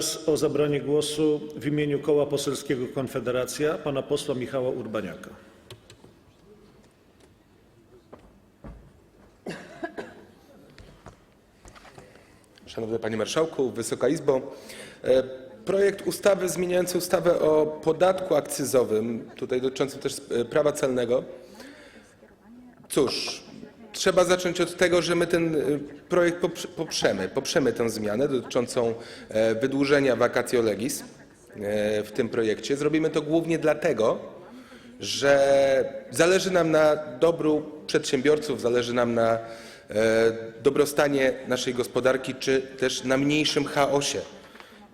Teraz o zabranie głosu w imieniu Koła Poselskiego Konfederacja pana posła Michała Urbaniaka. Szanowny Panie Marszałku, Wysoka Izbo. E, Projekt ustawy zmieniający ustawę o podatku akcyzowym, tutaj dotyczącym też e, prawa celnego. Cóż, trzeba zacząć od tego, że my ten e, projekt poprze- poprzemy. Poprzemy tę zmianę dotyczącą e, wydłużenia vacatio legis e, w tym projekcie. Zrobimy to głównie dlatego, że zależy nam na dobru przedsiębiorców, zależy nam na dobrostanie naszej gospodarki, czy też na mniejszym chaosie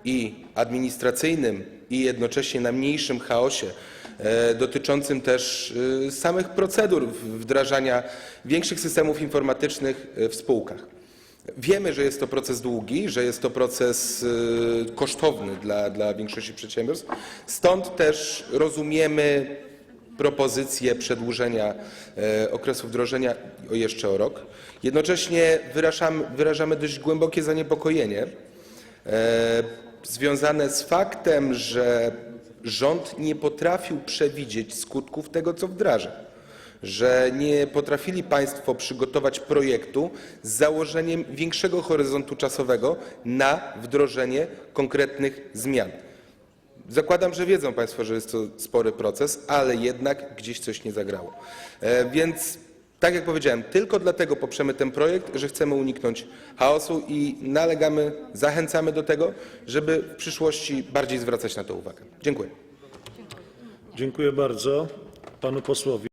i administracyjnym, i jednocześnie na mniejszym chaosie e, dotyczącym też e, samych procedur wdrażania większych systemów informatycznych e, w spółkach. Wiemy, że jest to proces długi, że jest to proces kosztowny dla, dla większości przedsiębiorstw, stąd też rozumiemy propozycję przedłużenia okresu wdrożenia o jeszcze o rok. Jednocześnie wyrażamy, wyrażamy dość głębokie zaniepokojenie związane z faktem, że rząd nie potrafił przewidzieć skutków tego, co wdraża. Że nie potrafili Państwo przygotować projektu z założeniem większego horyzontu czasowego na wdrożenie konkretnych zmian. Zakładam, że wiedzą Państwo, że jest to spory proces, ale jednak gdzieś coś nie zagrało. E, Więc, tak jak powiedziałem, tylko dlatego poprzemy ten projekt, że chcemy uniknąć chaosu i nalegamy, zachęcamy do tego, żeby w przyszłości bardziej zwracać na to uwagę. Dziękuję. Dziękuję bardzo panu posłowi.